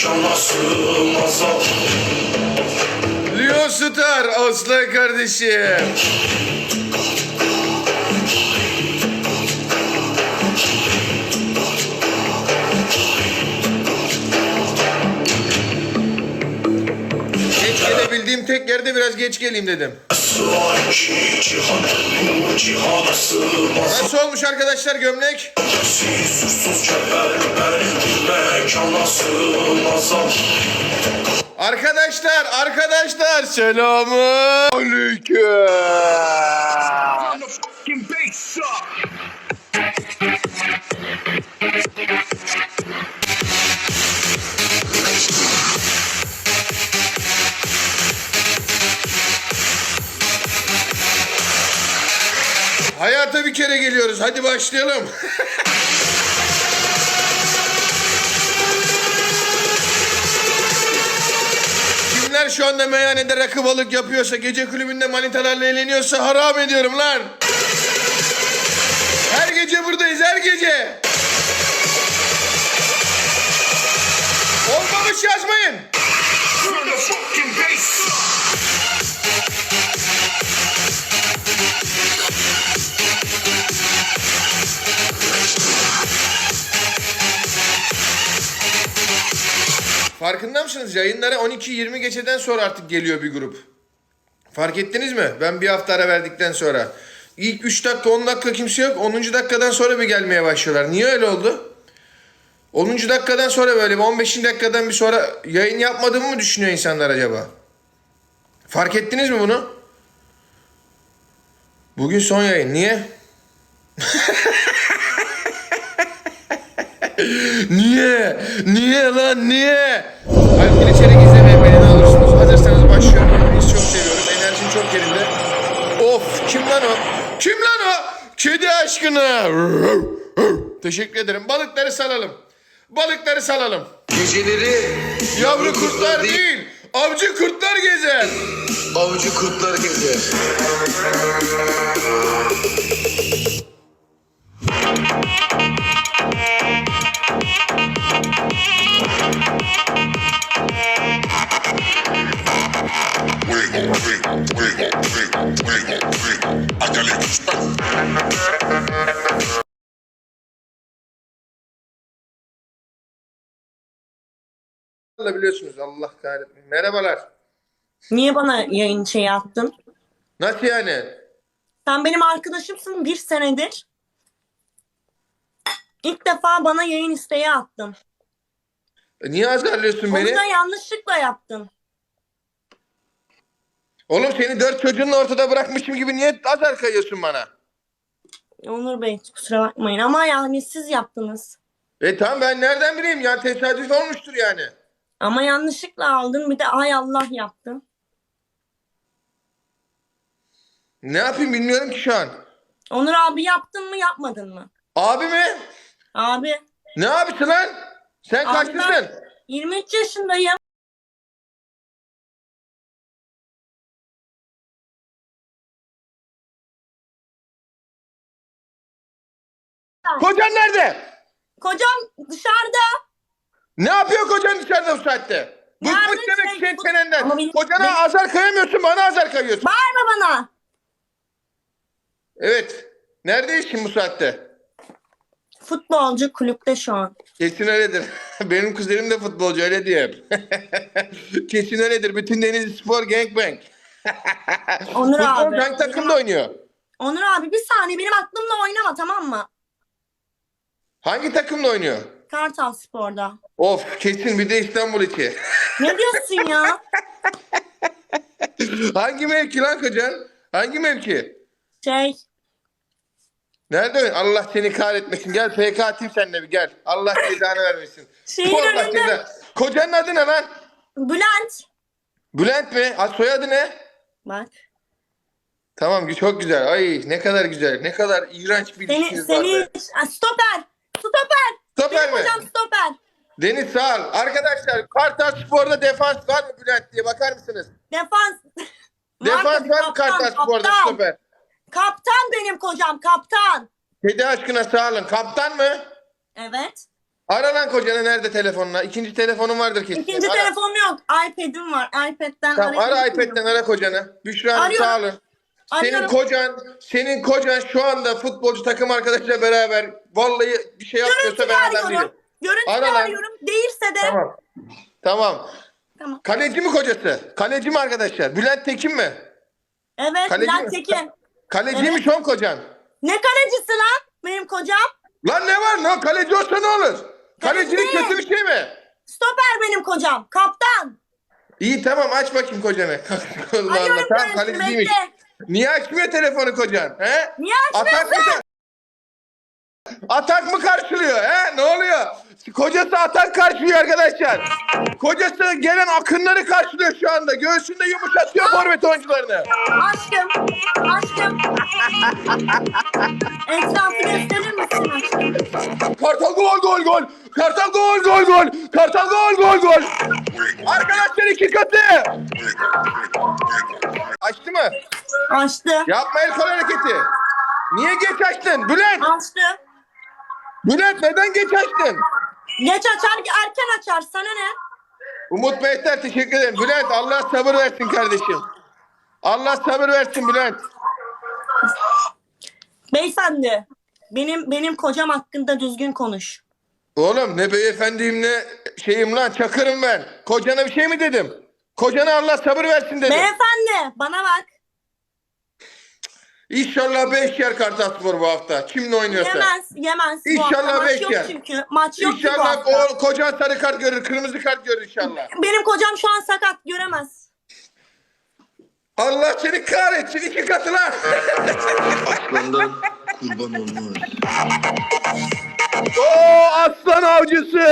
mekana sığmaz Leo Star Aslan kardeşim Geç gelebildiğim tek yerde biraz geç geleyim dedim. Nasıl olmuş arkadaşlar gömlek? Arkadaşlar, arkadaşlar selamın aleyküm. Hayata bir kere geliyoruz. Hadi başlayalım. Kimler şu anda meyhanede rakı balık yapıyorsa, gece kulübünde manitalarla eğleniyorsa haram ediyorum lan. Her gece buradayız, her gece. Olmamış yazmayın. Farkında mısınız? Yayınlara 12-20 geçeden sonra artık geliyor bir grup. Fark ettiniz mi? Ben bir hafta ara verdikten sonra. İlk 3 dakika 10 dakika kimse yok. 10. dakikadan sonra bir gelmeye başlıyorlar. Niye öyle oldu? 10. dakikadan sonra böyle bir 15. dakikadan bir sonra yayın yapmadığımı mı düşünüyor insanlar acaba? Fark ettiniz mi bunu? Bugün son yayın. Niye? Niye? Niye lan niye? Alpil içerik izlemeye beni ne olursunuz? Hazırsanız başlıyorum. Hepinizi çok seviyorum. Enerjim çok yerinde. Of kim lan o? Kim lan o? Kedi aşkına. Teşekkür ederim. Balıkları salalım. Balıkları salalım. Geceleri Yavru kurtlar değil. Avcı kurtlar gezer. avcı kurtlar gezer. Biliyorsunuz Allah kahretmesin. Merhabalar. Niye bana yayın şeyi attın? Nasıl yani? Sen benim arkadaşımsın bir senedir. İlk defa bana yayın isteği attın. E, Niye azarlıyorsun Onu beni? da yanlışlıkla yaptın. Oğlum seni dört çocuğunla ortada bırakmışım gibi niye azar kayıyorsun bana? Onur Bey kusura bakmayın ama yani siz yaptınız. E tamam ben nereden bileyim ya tesadüf olmuştur yani. Ama yanlışlıkla aldın bir de ay Allah yaptın. Ne yapayım bilmiyorum ki şu an. Onur abi yaptın mı yapmadın mı? Abi mi? Abi Ne abisi lan? Sen Abi kaçlısın? ben- 23 yaşındayım. Kocan nerede? Kocam dışarıda. Ne yapıyor kocan dışarıda bu saatte? Bıkmış demek şey- senin çenenden. Ama benim- Kocana azar kayamıyorsun bana azar kayıyorsun. Bağırma bana. Evet. Neredeyiz şimdi bu saatte? Futbolcu kulüpte şu an. Kesin öyledir. Benim kuzenim de futbolcu öyle diyor. Kesin öyledir. Bütün Denizli Spor Gangbang. Onur Futbol abi. hangi takımda oynuyor? Onur abi bir saniye benim aklımla oynama tamam mı? Hangi takımda oynuyor? Kartal Spor'da. Of kesin bir de İstanbul içi. Ne diyorsun ya? Hangi mevki lan kocan? Hangi mevki? Şey Nerede? Allah seni kahretmesin. Gel PK atayım seninle bir gel. Allah cezanı vermesin. Şeyin Allah önünde. ceza- Kocanın adı ne lan? Bülent. Bülent mi? Ha, soyadı ne? Bak. Tamam çok güzel. Ay ne kadar güzel. Ne kadar iğrenç bir Seni, ilişkiniz var seni be. Aa, stoper. Stoper. Stoper Benim mi? hocam stoper. Deniz sağ ol. Arkadaşlar Kartal Spor'da defans var mı Bülent diye bakar mısınız? Defans. Defans var mı Kartal Spor'da kaptan. stoper? Kaptan benim kocam kaptan. Kedi aşkına sağ olun. Kaptan mı? Evet. Ara lan kocanı nerede telefonla? İkinci telefonun vardır kesin. İkinci Ara. telefonum yok. iPad'im var. iPad'den Tamam ara iPad'den ara kocanı. Büşra Hanım sağ olun. Senin Arıyorum. kocan, senin kocan şu anda futbolcu takım arkadaşıyla beraber vallahi bir şey yapmıyorsa Görüntülü ben adam arıyorum. değilim. Görüntülü Ara lan. arıyorum. Değilse de Tamam. Tamam. Tamam. Kaleci mi kocası? Kaleci mi arkadaşlar? Bülent Tekin mi? Evet Kaleci Bülent mi? Tekin. Kaleciymiş oğlum kocan. Ne kalecisi lan benim kocam? Lan ne var ne? Kaleci olsa ne olur? Kalecilik Kaleci. kötü bir şey mi? Stoper benim kocam. Kaptan. İyi tamam aç bakayım kocanı. Allah Allah Arıyorum tamam görüntülü kaleciymiş. bekle. Niye açmıyor telefonu kocan? He? Niye Atak mı? açmıyorsun? Atak mı karşılıyor? He? Ne oluyor? Kocası atak karşılıyor arkadaşlar. Kocası gelen akınları karşılıyor şu anda. Göğsünde yumuşatıyor forvet oyuncularını. Aşkım. Aşkım. Etrafı gösterir misin aşkım? Kartal gol gol gol. Kartal gol gol gol. Kartal gol gol gol. Arkadaşlar iki katı. Açtı mı? Açtı. Yapma el kol hareketi. Niye geç açtın? Bülent. Açtı. Bülent neden geç açtın? Geç açar erken açar. Sana ne? Umut Beyter teşekkür ederim. Bülent Allah sabır versin kardeşim. Allah sabır versin Bülent. Beyefendi. Benim benim kocam hakkında düzgün konuş. Oğlum ne beyefendiyim ne şeyim lan çakırım ben. Kocana bir şey mi dedim? Kocana Allah sabır versin dedim. Beyefendi bana bak. İnşallah 5 yer Kartalspor bu hafta. Kimle oynuyorsa. Yemez, yemez. İnşallah hafta maç beş yok yer. çünkü. Maç yok ki bu İnşallah hafta. o kocan sarı kart görür, kırmızı kart görür inşallah. Benim kocam şu an sakat göremez. Allah seni kahretsin iki katı lan. Aslandan kurban olmaz. Oo aslan avcısı.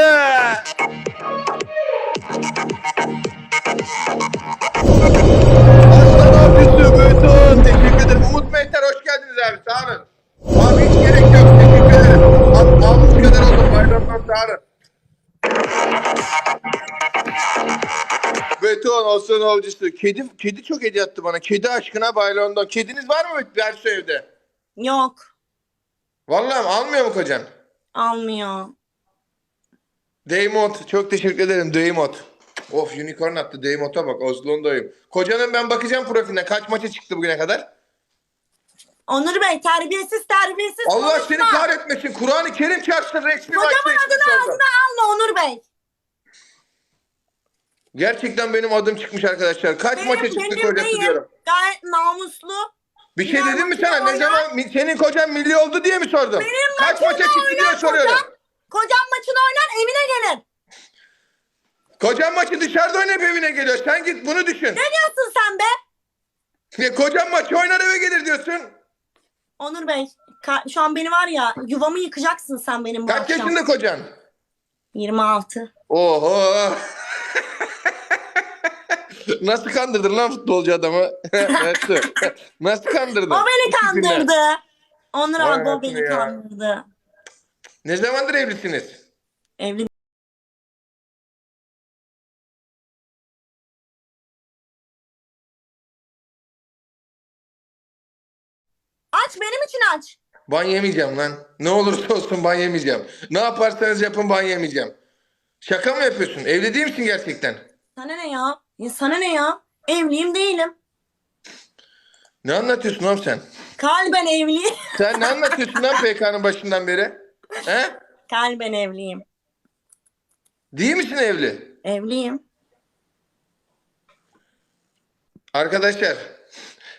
Beton. Teşekkür ederim. Umut Mehter hoş geldiniz abi. Sağ olun. Abi hiç gerek yok. Teşekkür ederim. Al- Almış kadar oldum. Bayramdan sağ olun. Beton aslan avcısı. Kedi, kedi çok hediye attı bana. Kedi aşkına baylondan. Kediniz var mı Bersu evde? Yok. Vallahi mi? almıyor mu kocan? Almıyor. Daymot çok teşekkür ederim Daymot. Of unicorn attı Daymot'a bak Oslo'ndayım. Kocanın ben bakacağım profiline kaç maça çıktı bugüne kadar. Onur Bey terbiyesiz terbiyesiz Allah konuşma. seni kahretmesin. Kur'an-ı Kerim çarpsın resmi maçta adını ismi ağzına alma Onur Bey. Gerçekten benim adım çıkmış arkadaşlar. Kaç maça çıktı kocası değil. diyorum. Gayet namuslu. Bir şey dedim mi sana? Ne zaman mi- senin kocan milli oldu diye mi sordum? Benim Kaç maçımda maça çıktı diye oynar soruyorum. Kocam, kocam maçını oynar evine gelir. Kocan maçı dışarıda oynayıp evine geliyor. Sen git bunu düşün. Ne diyorsun sen be? Ya kocan maçı oynar eve gelir diyorsun. Onur Bey şu an beni var ya yuvamı yıkacaksın sen benim bu Kaç akşam. yaşında kocan? 26. Oho. Nasıl kandırdın lan futbolcu adamı? Nasıl? Nasıl kandırdın? O beni kandırdı. Onur Vay abi o anasını beni ya. kandırdı. Ne zamandır evlisiniz? Evli için aç. Ban yemeyeceğim lan. Ne olursa olsun ban yemeyeceğim. Ne yaparsanız yapın ban yemeyeceğim. Şaka mı yapıyorsun? Evli değil misin gerçekten? Sana ne ya? ya sana ne ya? Evliyim değilim. Ne anlatıyorsun oğlum sen? Kalben evliyim. Sen ne anlatıyorsun lan PK'nın başından beri? He? Kalben evliyim. Değil misin evli? Evliyim. Arkadaşlar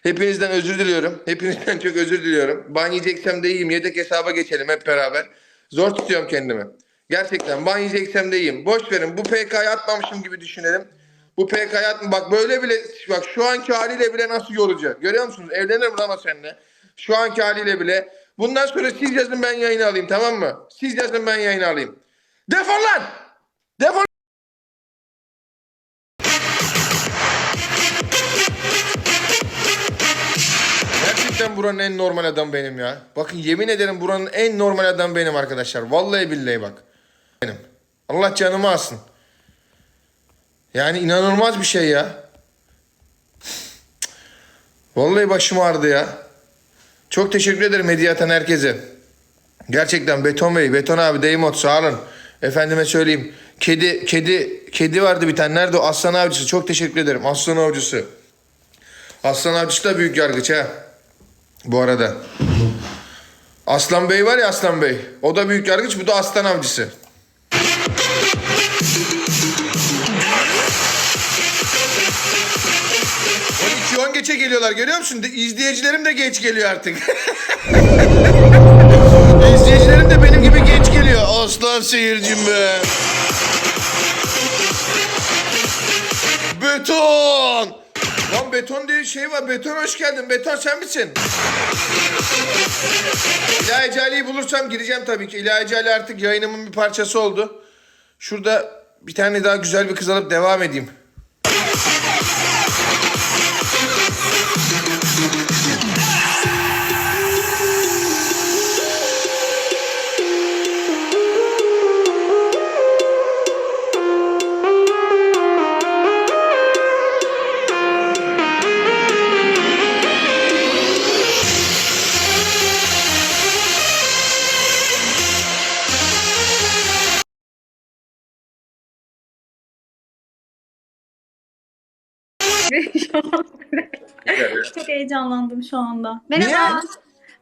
hepinizden özür diliyorum. Hepinizden çok özür diliyorum. Ban yiyeceksem de iyiyim. Yedek hesaba geçelim hep beraber. Zor tutuyorum kendimi. Gerçekten ban yiyeceksem de iyiyim. Boş verin. Bu PK'yı atmamışım gibi düşünelim. Bu PK'yı atma. Bak böyle bile bak şu anki haliyle bile nasıl yorucu. Görüyor musunuz? Evlenirim lan o seninle. Şu anki haliyle bile. Bundan sonra siz yazın ben yayını alayım tamam mı? Siz yazın ben yayını alayım. Defol lan! Defol! Gerçekten buranın en normal adam benim ya. Bakın yemin ederim buranın en normal adam benim arkadaşlar. Vallahi billahi bak. Benim. Allah canımı alsın. Yani inanılmaz bir şey ya. Vallahi başım ağrıdı ya. Çok teşekkür ederim hediye atan herkese. Gerçekten Beton Bey, Beton abi, Deymot sağ olun. Efendime söyleyeyim. Kedi kedi kedi vardı bir tane. Nerede o? Aslan avcısı. Çok teşekkür ederim. Aslan avcısı. Aslan avcısı da büyük yargıç ha. Bu arada. Aslan Bey var ya Aslan Bey. O da büyük yargıç. Bu da aslan avcısı. On 10 geçe geliyorlar görüyor musun? İzleyicilerim de geç geliyor artık. İzleyicilerim de benim gibi geç geliyor. Aslan seyircim be. Beton. Lan beton diye şey var. Beton hoş geldin. Beton sen misin? İlahi Cali'yi bulursam gireceğim tabii ki. İlahi Cali artık yayınımın bir parçası oldu. Şurada bir tane daha güzel bir kız alıp devam edeyim. Çok heyecanlandım şu anda. Niye? Merhaba.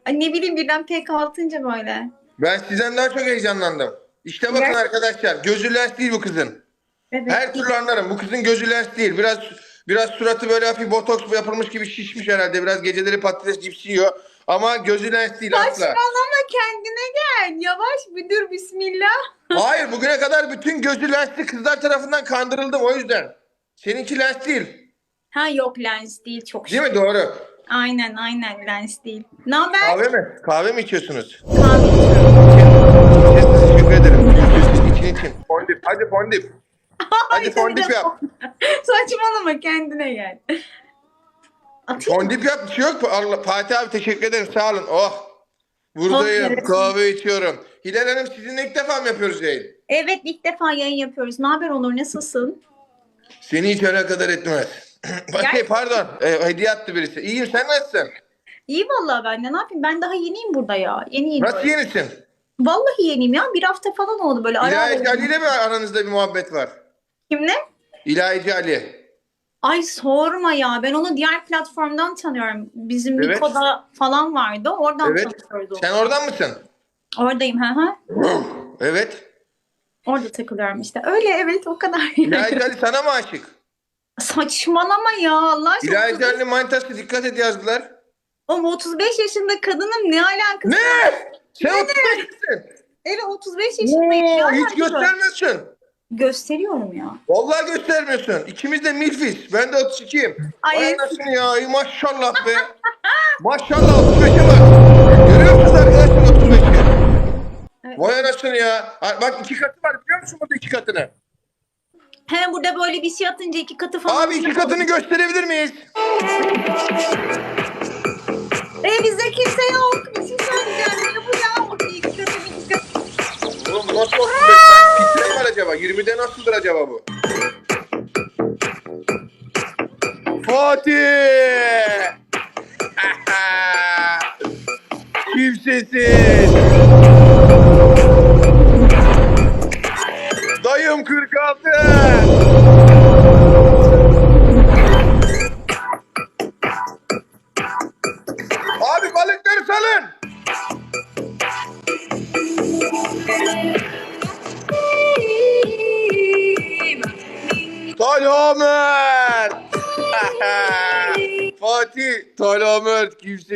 Ay ne bileyim birden pek altınca böyle. Ben sizden daha çok heyecanlandım. İşte bakın Gerçekten. arkadaşlar. Gözü lens değil bu kızın. Evet. Her türlü anlarım. Bu kızın gözü lens değil. Biraz biraz suratı böyle hafif botoks yapılmış gibi şişmiş herhalde. Biraz geceleri patates cipsi yiyor. Ama gözü lens değil asla. Saçmalama kendine gel. Yavaş bir dur bismillah. Hayır bugüne kadar bütün gözü lensli kızlar tarafından kandırıldım o yüzden. Seninki lens değil. Ha yok lens değil çok Değil mi? Doğru. Aynen aynen lens değil. Ne haber? Kahve mi? Kahve mi içiyorsunuz? Kahve içiyorum. Size teşekkür ederim. İçin için. Fondip. Hadi fondip. Hadi fondip yap. Saçmalama kendine gel. Atayım. Fondip yap bir şey yok? Allah, Fatih abi teşekkür ederim sağ olun. Oh. Buradayım kahve içiyorum. Hilal Hanım sizinle ilk defa mı yapıyoruz yayın? Evet ilk defa yayın yapıyoruz. Ne haber Onur nasılsın? Seni hiç alakadar etmez. Bak, Gel. pardon e, hediye attı birisi. İyiyim sen nasılsın? İyi vallahi ben de ne yapayım? Ben daha yeniyim burada ya. Yeni yeni. Nasıl böyle. yenisin? Vallahi yeniyim ya. Bir hafta falan oldu böyle. Ara. İlahici Ali ile mi aranızda bir muhabbet var? Kimle? İlahici Ali. Ay sorma ya. Ben onu diğer platformdan tanıyorum. Bizim Evet. Miko'da falan vardı. Oradan Evet. tanıyoruz onu. Sen oradan mısın? Oradayım. Hı hı. Evet. Orada takılıyorum işte. Öyle evet o kadar. İlahici Ali sana mı aşık? Saçmalama ya Allah aşkına. İlahici Ali manitası dikkat et yazdılar. Oğlum 35 yaşında kadınım ne alakası? Ne? Sen 35 misin? Evet 35 yaşındayım. Ne hiç alakası var? göstermiyorsun. Gösteriyorum ya. Vallahi göstermiyorsun. İkimiz de milfiz. Ben de 32'yim. Ay, Ay anasını ya. Ay maşallah be. maşallah 35'e bak. Görüyor musunuz arkadaşlar 35'i? Evet. Vay anasını ya. Ha, Bak iki katı var biliyor musun burada iki katını? He burada böyle bir şey atınca iki katı falan. Abi iki katını gösterebilir miyiz? E bizde kimse yok. Bir şey söyleyeceğim. Ne bu ya? Bu iki katı iki katı. Oğlum bu nasıl 35? Lan Fitre mi var acaba? 20'de nasıldır acaba bu? Fatih! Kimsesin? Dayım 46!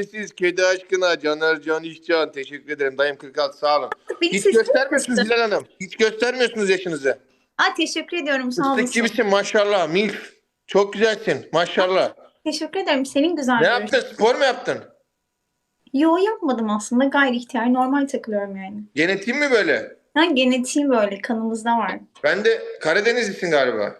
Kimsesiz, kedi aşkına, Caner Can İşcan. Teşekkür ederim. Dayım 46 sağ olun. Beni Hiç siz göstermiyorsunuz. Hilal Hanım. Hiç göstermiyorsunuz yaşınızı. Aa, teşekkür ediyorum sağ Fıstık olasın. gibisin maşallah. Milf. Çok güzelsin maşallah. Teşekkür ederim. Senin güzel Ne görüşün. yaptın? Spor mu yaptın? Yo yapmadım aslında. Gayri ihtiyar normal takılıyorum yani. Genetiğin mi böyle? Ha, genetiğim böyle kanımızda var. Ben de Karadenizlisin galiba.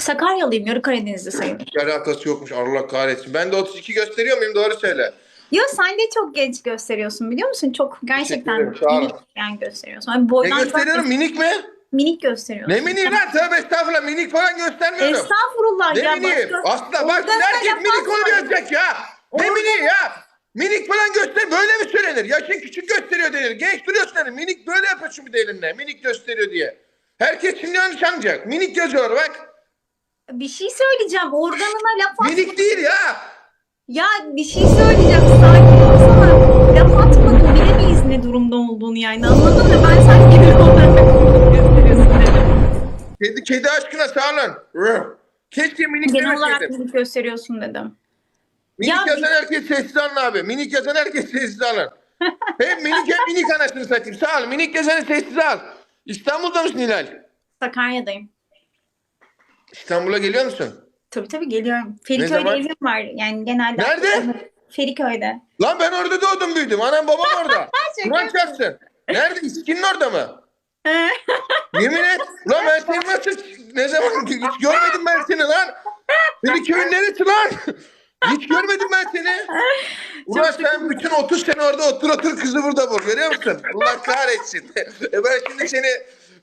Sakaryalıyım. Yarı Karadenizli sayılır. Hiç alakası yokmuş Allah kahretsin. Ben de 32 gösteriyor muyum? Doğru söyle. Yo sen de çok genç gösteriyorsun biliyor musun? Çok gerçekten ederim, sağ olun. minik yani gösteriyorsun. Yani Ne boydan gösteriyorum? Minik mi? minik gösteriyorsun. Ne miniği lan? Tövbe estağfurullah. Minik falan göstermiyorum. Estağfurullah Ne ya. miniği? başka- Aslında bak Orada herkes minik onu görecek ya. Ne Orada- miniği ya? Minik falan göster böyle mi söylenir? Yaşın küçük gösteriyor denir. Genç duruyorsun denir. Minik böyle yapıyorsun bir de elinle. Minik gösteriyor diye. Herkes şimdi yanlış anlayacak. Minik yazıyor bak. Bir şey söyleyeceğim. Organına laf at. Minik değil ya. Ya bir şey söyleyeceğim. Sakin olsana. Laf atmadım. Bilemeyiz ne durumda olduğunu yani. Anladın mı? Ben sanki bir olarak gösteriyorsun dedim. Kedi, kedi aşkına sağlan. Keşke minik Genel olarak demeseydim. minik gösteriyorsun dedim. Minik Ya yazan bir- herkes sessiz alın abi. Minik yazan herkes sessiz alın. hem minik hem minik anasını satayım. Sağ ol. Minik yazanı sessiz al. İstanbul'da mısın Hilal? Sakarya'dayım. İstanbul'a geliyor musun? Tabii tabii geliyorum. Feriköy'de evim var. Yani genelde. Nerede? Feriköy'de. Lan ben orada doğdum büyüdüm. Anam babam orada. Kur'an çarpsın. Nerede? İskinin orada mı? He. Yemin et. Lan ben seni nasıl ne zaman hiç görmedim ben seni lan. Seni köyün neresi lan? Hiç görmedim ben seni. Ulan sen bütün 30 sene orada otur otur kızı burada bul. Görüyor musun? Allah kahretsin. e ben şimdi seni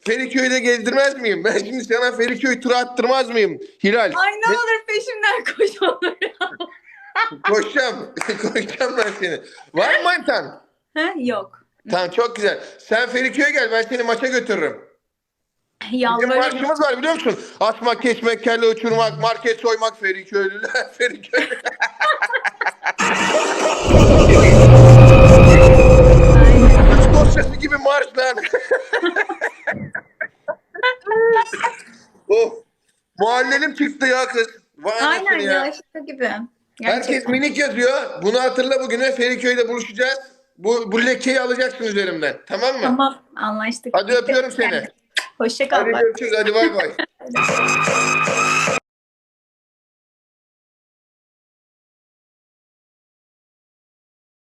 Feriköy'de gezdirmez miyim? Ben şimdi sana Feriköy turu attırmaz mıyım? Hilal. Ay ne olur peşimden koş olur ya. Koşacağım. Koşacağım ben seni. Var mı mantan? Ha, yok. Tamam çok güzel. Sen Feriköy'e gel ben seni maça götürürüm. Ya Bizim böyle marşımız var biliyor musun? Asmak, kesmek, kelle uçurmak, market soymak Feriköylüler. Feriköy. Üç dosyası gibi marş lan. Oh. Muhallelim çıktı ya kız. Vay Aynen ya. ya şaka gibi. Herkes Gerçekten. minik yazıyor. Bunu hatırla bugüne Feriköy'de buluşacağız. Bu, bu lekeyi alacaksın üzerimden. Tamam mı? Tamam anlaştık. Hadi öpüyorum seni. Hoşça kal. Hadi bye. görüşürüz. Hadi bay bay.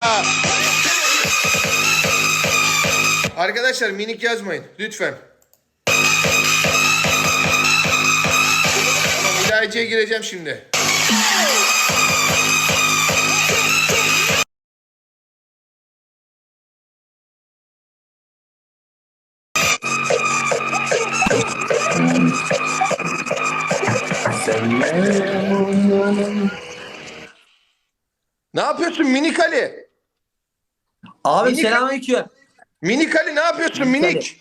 Arkadaşlar minik yazmayın lütfen. Tamam ilahiciye gireceğim şimdi. Ne yapıyorsun minik Ali? Minik- selamünaleyküm. Minik Ali ne yapıyorsun minik?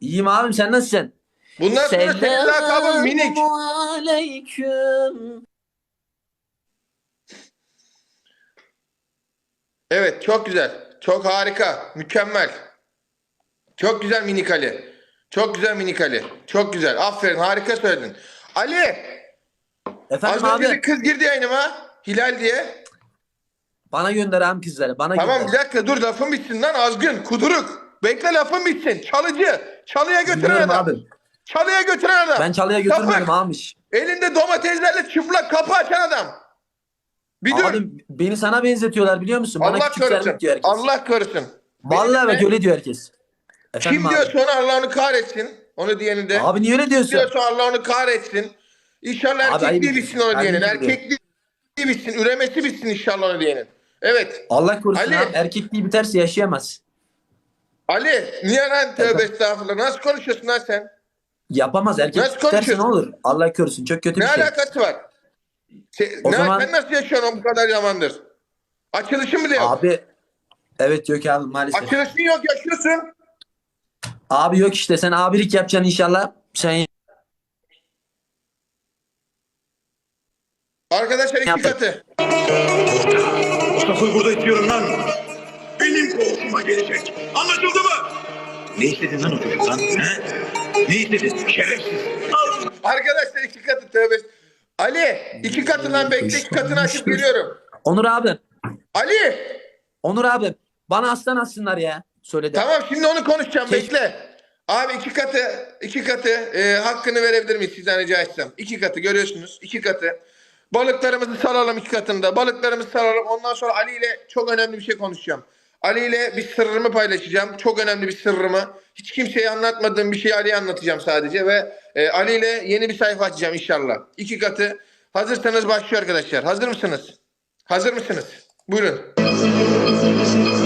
İyiyim abim sen nasılsın? Bundan sonra senin lakabın minik. Selamünaleyküm. Evet çok güzel. Çok harika. Mükemmel. Çok güzel minik Ali. Çok güzel minik Ali. Çok güzel. Aferin harika söyledin. Ali Efendim az önce abi bir kız girdi yayınıma. Hilal diye. Bana gönder abim kızları bana Tamam bir gönder. dakika dur lafın bitsin lan azgın. Kuduruk. Bekle lafın bitsin. Çalıcı. Çalıya götüren adam. abi. Çalıya götüren adam. Ben çalıya götürmedim almış. Elinde domateslerle çıplak kapı açan adam. Bir dur. Abim beni sana benzetiyorlar biliyor musun? Bana Allah korusun. diyor herkes. Allah korusun. Vallahi evet öyle diyor herkes. Efendim Kim abi. diyor sonra Allah onu kahretsin. Onu diyeni de. Abi niye öyle diyorsun? diyorsa Allah onu kahretsin. İnşallah Abi, erkekliği bitsin onu diyenin. Erkekliği bitsin. Üremesi bitsin inşallah onu diyenin. Evet. Allah korusun Ali. abi erkekliği biterse yaşayamaz. Ali niye lan tövbe estağfurullah. Nasıl konuşuyorsun lan sen? Yapamaz erkek Nasıl biterse ne konuşuyorsun? olur? Allah korusun çok kötü Ne bir şey. alakası var? Se- O ne, zaman- Sen nasıl yaşıyorsun bu kadar yamandır? Açılışın bile yok. Abi evet yok abi maalesef. Açılışın yok yaşıyorsun. Abi yok işte sen abilik yapacaksın inşallah. Sen Arkadaşlar iki katı. O kafayı burada istiyorum lan. Benim koğuşuma gelecek. Anlaşıldı mı? Ne istedin lan o çocuktan? He? Ne istedin? Şerefsiz. Al. Arkadaşlar iki katı tövbe. Ali iki katı lan bekle iki katını açıp geliyorum. Onur abi. Ali Onur abi. Bana aslan assınlar ya. Söyledi. Tamam şimdi onu konuşacağım Keş- bekle. Abi iki katı iki katı e, hakkını verebilir miyiz sizden rica etsem? İki katı görüyorsunuz iki katı. Balıklarımızı salalım iki katında. Balıklarımızı salalım. Ondan sonra Ali ile çok önemli bir şey konuşacağım. Ali ile bir sırrımı paylaşacağım. Çok önemli bir sırrımı. Hiç kimseye anlatmadığım bir şeyi Ali'ye anlatacağım sadece. Ve e, Ali ile yeni bir sayfa açacağım inşallah. İki katı. Hazırsanız başlıyor arkadaşlar. Hazır mısınız? Hazır mısınız? Buyurun.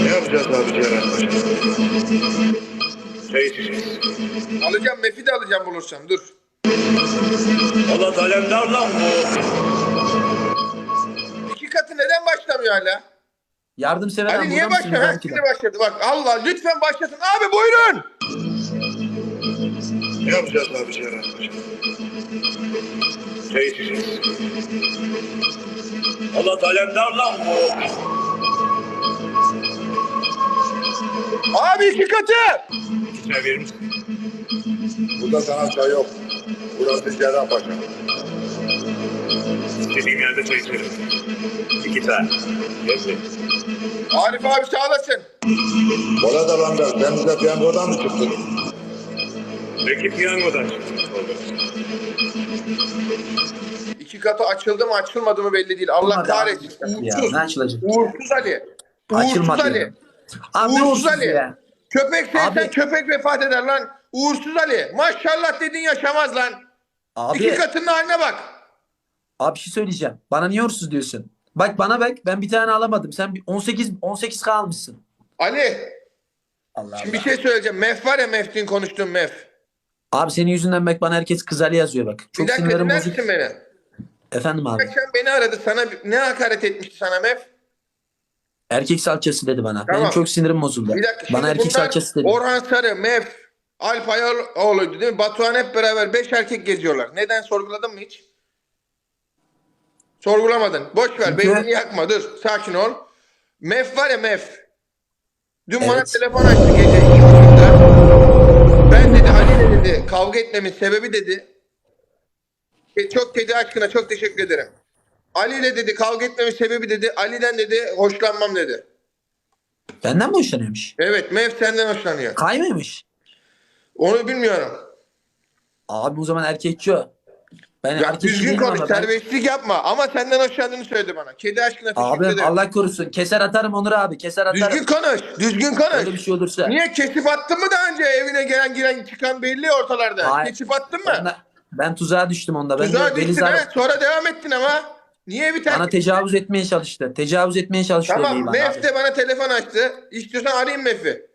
Ne yapacağız abi Ceren Paşa? Çay içeceğiz. Alacağım. Mefi de alacağım bulursam. Dur. Valla kalemdar lan bu. İki katı neden başlamıyor hala? Yardımsever Ali adam niye başladı? Ha. Şimdi başladı. Bak Allah lütfen başlasın. Abi buyurun. Ne yapacağız abi Ceren Çay içeceğiz. Allah alemdar lan bu. Abi iki katı. Çay verir misin? Burada sana çay yok. Burası Cerrahpaşa. İstediğim yerde çay içerim. İki tane. Yeter. Arif abi sağ olasın. Bora da lan ben. Sen bize piyangodan mı çıktın? Peki piyangodan çıktınız İki katı açıldı mı açılmadı mı belli değil. Allah Olmadı abi. kahretsin. Ya, Uğursuz. ne açılacak? Uğursuz Ali. Uğursuz Açılmadı. Ali. Abi ne Uğursuz Ali. ya? Köpek sevsen Abi- köpek vefat eder lan. Uğursuz Ali. Maşallah dedin yaşamaz lan. Abi, İki katının haline bak. abi bir şey söyleyeceğim. Bana niye uğursuz diyorsun? Bak bana bak ben bir tane alamadım. Sen bir 18 18 k almışsın. Ali. Allah Şimdi bir şey söyleyeceğim. Mef var ya Mef'in konuştuğum Mef. Abi senin yüzünden bak bana herkes kız Ali yazıyor bak. Çok bir dakika sinirlerim dinler bozuk. beni? Efendim abi. Akşam beni aradı sana ne hakaret etmişti sana Mef? Erkek salçası dedi bana. Tamam. Benim çok sinirim bozuldu. Bir dakika. Bana şimdi erkek bunlar salçası dedi. Orhan Sarı, Mef, Alp Ayaloğlu'ydu değil mi? Batuhan hep beraber beş erkek geziyorlar. Neden sorguladın mı hiç? Sorgulamadın. Boş ver. Beynini yakma. Dur. Sakin ol. Mef var ya Mef. Dün bana Evet. telefon açtı gece. Ben dedi Ali dedi kavga etmemin sebebi dedi. E, Çok kedi aşkına çok teşekkür ederim. Ali ile dedi kavga etmemin sebebi dedi. Ali'den dedi hoşlanmam dedi. Benden mi hoşlanıyormuş? Evet Mef senden hoşlanıyor. Kay mıymış? Onu bilmiyorum. Abi o zaman erkekçi o. Ben Ya erkekçi düzgün değilim konuş, ama ben- terbiyesizlik yapma. Ama senden hoşlandığını söyledi bana. Kedi aşkına teşekkür Abi ederim. Allah korusun. Keser atarım Onur abi. Keser atarım. Düzgün konuş, düzgün konuş. Öyle bir şey olursa. Niye kesip attın mı daha önce evine gelen giren çıkan belli ortalarda? Hayır. Kesip attın mı? Ben, ben tuzağa düştüm onda. Ben Tuzağa de düştün ha, sonra devam ettin ama. Niye bir tane? bana tecavüz etmeye çalıştı. Tecavüz etmeye çalıştı. Tamam, Mef abi. de bana telefon açtı. İstiyorsan arayayım Mef'i.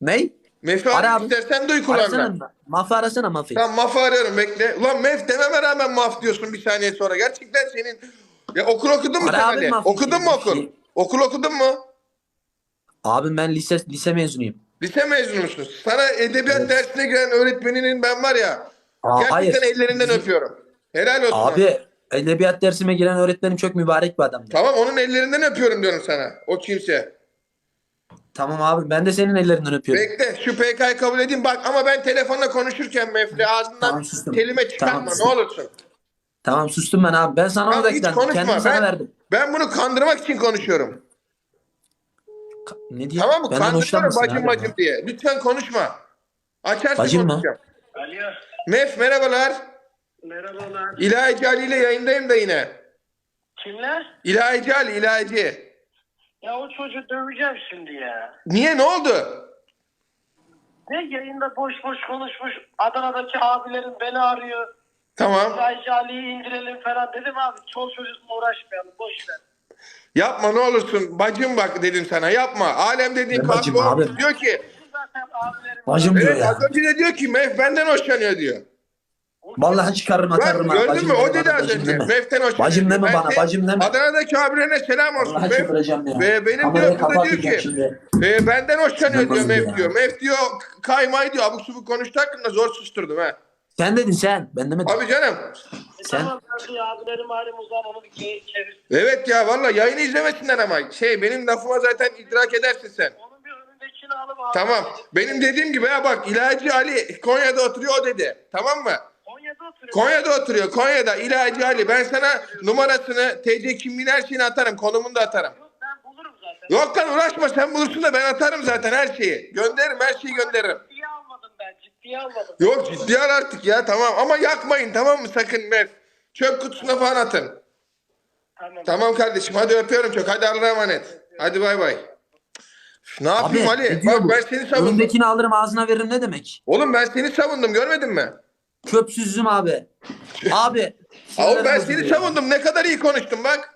Ney? Mef'i Ara abi. istersen duy Arasana. kulağından. Mafı arasana Mafı. Tamam Maf'ı arıyorum bekle. Ulan Mef dememe rağmen Maf diyorsun bir saniye sonra. Gerçekten senin... Ya okul okudun mu Ara sen abi Ali? Maf'ı Okudun mu okul? şey. Okul okudun mu? Abim ben lise lise mezunuyum. Lise mezunu musun? Sana edebiyat dersine giren öğretmeninin ben var ya. Aa, gerçekten ellerinden öpüyorum. Helal olsun. Abi edebiyat dersime giren öğretmenim çok mübarek bir adamdı. Tamam onun ellerinden öpüyorum diyorum sana. O kimse. Tamam abi ben de senin ellerinden öpüyorum. Bekle şu PK'yı kabul edeyim bak ama ben telefonla konuşurken Mefli ağzından Tamam, sustum. kelime çıkarma Tamam, ne sustum. olursun. Tamam sustum ben abi. Ben sana hiç odaklandım. konuşma. Kendimi sana Ben, verdim. ben bunu kandırmak için konuşuyorum. Ka- Ne diyeyim? Tamam mı? Benden Kandırıyorum hoşlanmasın bacım abi. bacım diye. Lütfen konuşma. Açarsın Bacım mı? konuşacağım. Alo, Mef merhabalar. merhabalar. İlahici Ali ile yayındayım da yine. Kimler? İlahici Ali, İlahici. Ya o çocuğu döveceğim şimdi ya. Niye ne oldu? Ne yayında boş boş konuşmuş. Adana'daki abilerim beni arıyor. Tamam. Ayşe Ali'yi indirelim falan. Dedim abi çol çocukla uğraşmayalım. Boş ver. Yapma ne olursun. Bacım bak dedim sana yapma. Alem dediğin Ne bacım abi? diyor ki. Zaten abilerim... Bacım diyor Evet ya. az önce de diyor ki Mef benden hoşlanıyor diyor. Vallahi çıkarırım Bak atarım ha. gördün Bacım mü o dedi az önce. Mef'ten hoşlanıyor. Bacım deme bana, bacım deme. Adana'daki abilerine selam olsun. Vallahi Mef, çıldıracağım ya. ve benim Kamerayı diyor burada diyor ki şimdi. e, benden hoşlanıyor diyor Mef diyor. Mef diyor kaymay diyor abuk subuk konuştu hakkında zor susturdum ha. Sen dedin sen. Ben demedim. Abi canım. Sen- abilerim onu bir çevir. Evet ya valla yayını izlemesinler ama. Şey benim lafıma zaten idrak edersin sen. Onun bir önündekini alıp abi. Tamam. Benim dediğim gibi ha bak İlacı Ali Konya'da oturuyor o dedi. Tamam mı? Konya'da oturuyor. Konya'da oturuyor. Konya'da İlacı Ali. Ben sana numarasını, TC kimliğini her şeyini atarım. Konumunu da atarım. Yok, Ben bulurum zaten. Yok lan uğraşma sen bulursun da ben atarım zaten her şeyi. Gönderirim her şeyi gönderirim. Ciddiye almadım ben. Ciddiye almadım. Yok ciddi al artık ya tamam ama yakmayın tamam mı sakın Mert. Çöp kutusuna falan atın. Tamam. Tamam kardeşim hadi öpüyorum çok. Hadi Allah'a emanet. Hadi bay bay. Ne Abi yapayım Ali? ne diyor Bak bu? ben seni savundum. Önündekini alırım ağzına veririm ne demek? Oğlum ben seni savundum görmedin mi? Köpsüzüm abi. Abi. Oğlum ben seni bozuluyor. savundum. Ne kadar iyi konuştum bak.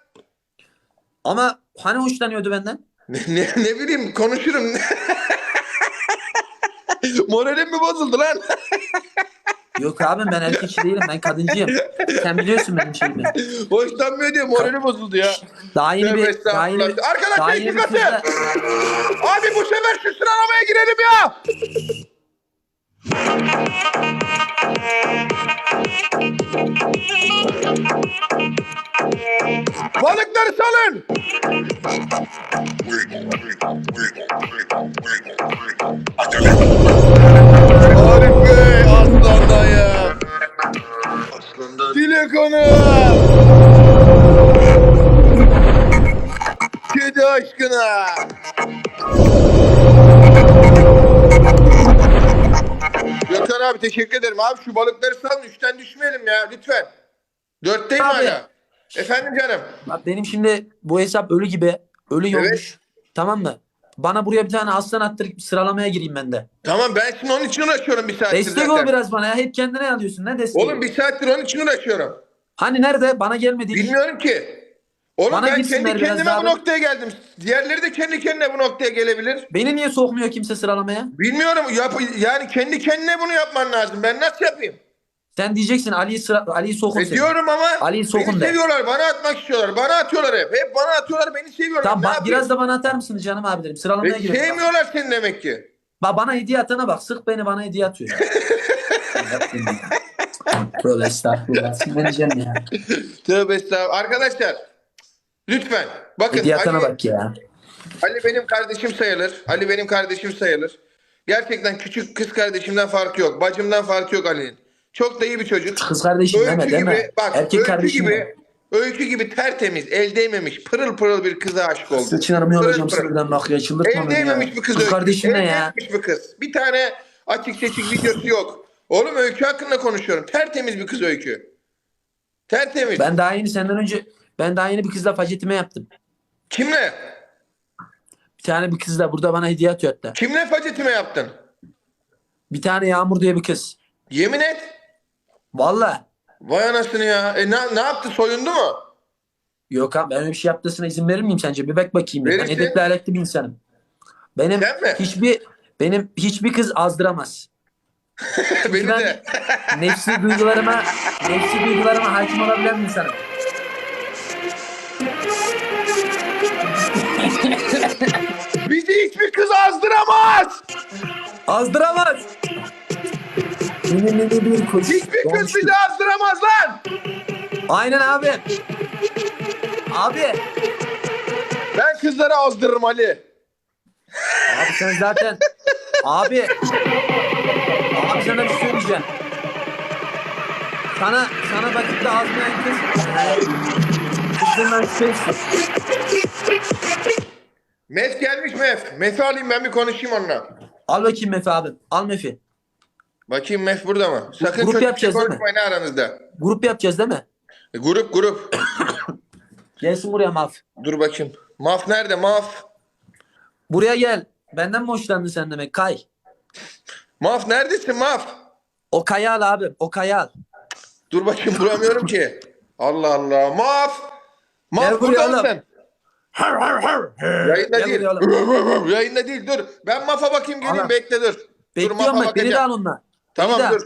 Ama hani hoşlanıyordu benden? Ne, ne, ne bileyim konuşurum. Moralim mi bozuldu lan? Yok abi ben erkekçi değilim. Ben kadıncıyım. Sen biliyorsun benim şeyimi. Hoşlanmıyor diye morali bozuldu ya. Daha yeni Tövbe bir... Daha yeni. Arkadaşlar Daha yeni bir kızla... Abi bu sefer şu sıralamaya girelim ya. Balıkları salın. Arif Bey aslan dayı. Dilek Hanım. Kedi aşkına. Gökhan abi teşekkür ederim. Abi şu balıkları salın. Üçten düşmeyelim ya lütfen. Dörtteyim Abi. hala. Efendim canım. Bak benim şimdi bu hesap ölü gibi. Ölü Evet. yokmuş. Tamam mı? Bana buraya bir tane aslan attırıp sıralamaya gireyim ben de. Tamam ben şimdi onun için uğraşıyorum bir saattir Destek zaten. ol biraz bana ya. Hep kendine alıyorsun. Ne desteği? Oğlum bir saattir onun için uğraşıyorum. Hani nerede? Bana gelmedi. Bilmiyorum ki. Oğlum Bana ben gitsinler kendi biraz kendime daha bu bir- noktaya geldim. Diğerleri de kendi kendine bu noktaya gelebilir. Beni niye sokmuyor kimse sıralamaya? Bilmiyorum. Yap, yani kendi kendine bunu yapman lazım. Ben nasıl yapayım? Sen diyeceksin Ali'yi sıra Ali'yi sokun E seni. diyorum ama Ali'yi sokun beni de. seviyorlar. Bana atmak istiyorlar. Bana atıyorlar hep. Hep bana atıyorlar. Beni seviyorlar. Tamam ne yapayım? biraz da bana atar mısınız canım abilerim? Sıralamaya E, girelim. Sevmiyorlar seni demek ki. Ba- bana hediye atana bak. Sık beni bana hediye atıyor. Böyle estağfurullah. Sinirleneceğim ya. Tövbe estağfurullah. Arkadaşlar lütfen. Bakın Hediye atana Ali, bak ya. Ali benim kardeşim sayılır. Ali benim kardeşim sayılır. Gerçekten küçük kız kardeşimden farkı yok. Bacımdan farkı yok Ali'nin. Çok da iyi bir çocuk. Kız kardeşim deme Öykü deme. gibi, bak Erkek öykü kardeşim. gibi, öykü gibi tertemiz, el değmemiş, pırıl pırıl bir kıza aşık oldum. Sıçınarım Pırıl yolacağım pırıl. sinirden bak ya. Çıldırtma El ya. değmemiş bir kız, Kız öykü. kardeşim ne El ya? değmemiş bir kız. Bir tane açık seçik videosu yok. Oğlum öykü hakkında konuşuyorum. Tertemiz bir kız öykü. Tertemiz. Ben daha yeni senden önce ben daha yeni bir kızla facetime yaptım. Kimle? Bir tane bir kız da burada bana hediye atıyor hatta. Kimle facetime yaptın? Bir tane Yağmur diye bir kız. Yemin et. Valla. Vay anasını ya. E ne, ne yaptı? Soyundu mu? Yok abi ben öyle bir şey yaptığısına izin verir miyim sence? Bir bak bakayım. Ben Verirsin. edepli aletli bir insanım. Benim Sen mi? hiçbir benim hiçbir kız azdıramaz. Beni ben- de. Nefsi duygularıma nefsi duygularıma hakim olabilen bir insanım. Bizi hiçbir kız azdıramaz. Azdıramaz. Seninle de bir koç. Hiçbir kız bizi azdıramaz lan. Aynen abi. Abi. Ben kızları azdırırım Ali. Abi sen zaten abi abi sana bir şey söyleyeceğim. Sana sana vakitte azmayan kız kızından şüphesiz. Mef gelmiş Mef. Mef'i alayım ben bir konuşayım onunla. Al bakayım Mefe abi. Al Mefi. Bakayım Mef burada mı? Sakın Grup yapacağız değil mi? konuşmayın ha aranızda. Grup yapacağız değil mi? E, grup grup. Gelsin buraya Maf. Dur bakayım. Maf nerede Maf? Buraya gel. Benden mi hoşlandın sen demek? Kay. Maf neredesin Maf? O kayal abi. O kayal. Dur bakayım bulamıyorum ki. Allah Allah. Maf. Gel Maf buraya burada oğlum. mısın? Yayında Gel değil. buraya Yayında değil dur. Ben Maf'a bakayım geleyim Ana. bekle dur. dur Bekliyorum Maf'a bak beni de bakacağım. al onunla. Tamam dur.